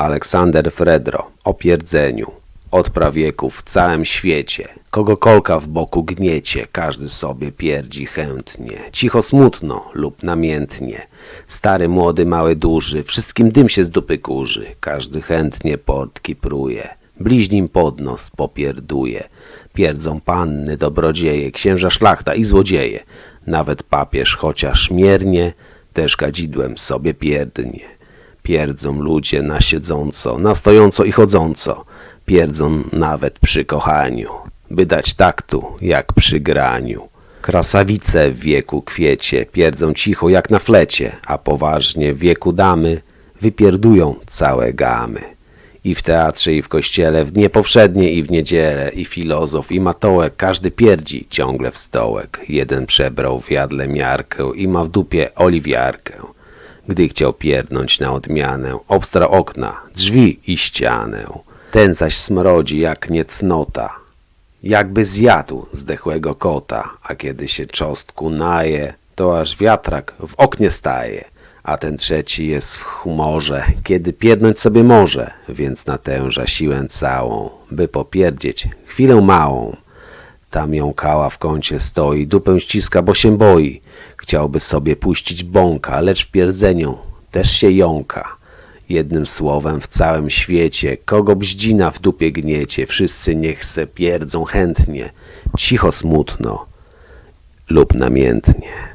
Aleksander Fredro o pierdzeniu. Od prawieków w całym świecie, kogo kolka w boku gniecie, każdy sobie pierdzi chętnie, cicho smutno lub namiętnie. Stary, młody, mały, duży, wszystkim dym się z dupy kurzy, każdy chętnie portki pruje, bliźnim pod nos popierduje. Pierdzą panny, dobrodzieje, księża szlachta i złodzieje. Nawet papież, chociaż miernie, też kadzidłem sobie pierdnie. Pierdzą ludzie na siedząco, na stojąco i chodząco. Pierdzą nawet przy kochaniu, by dać taktu jak przy graniu. Krasawice w wieku kwiecie pierdzą cicho jak na flecie, a poważnie w wieku damy wypierdują całe gamy. I w teatrze, i w kościele, w dnie powszednie, i w niedzielę, i filozof, i matołek, każdy pierdzi ciągle w stołek. Jeden przebrał w jadle miarkę i ma w dupie oliwiarkę. Gdy chciał pierdnąć na odmianę, obstra okna, drzwi i ścianę. Ten zaś smrodzi jak niecnota, jakby zjadł zdechłego kota, a kiedy się czostku naje, to aż wiatrak w oknie staje. A ten trzeci jest w humorze, kiedy pierdnąć sobie może, więc natęża siłę całą, by popierdzieć chwilę małą. Tam jąkała w kącie stoi, dupę ściska, bo się boi. Chciałby sobie puścić bąka, lecz w pierdzeniu też się jąka. Jednym słowem w całym świecie, kogo bździna w dupie gniecie, wszyscy niech se pierdzą chętnie, cicho smutno lub namiętnie.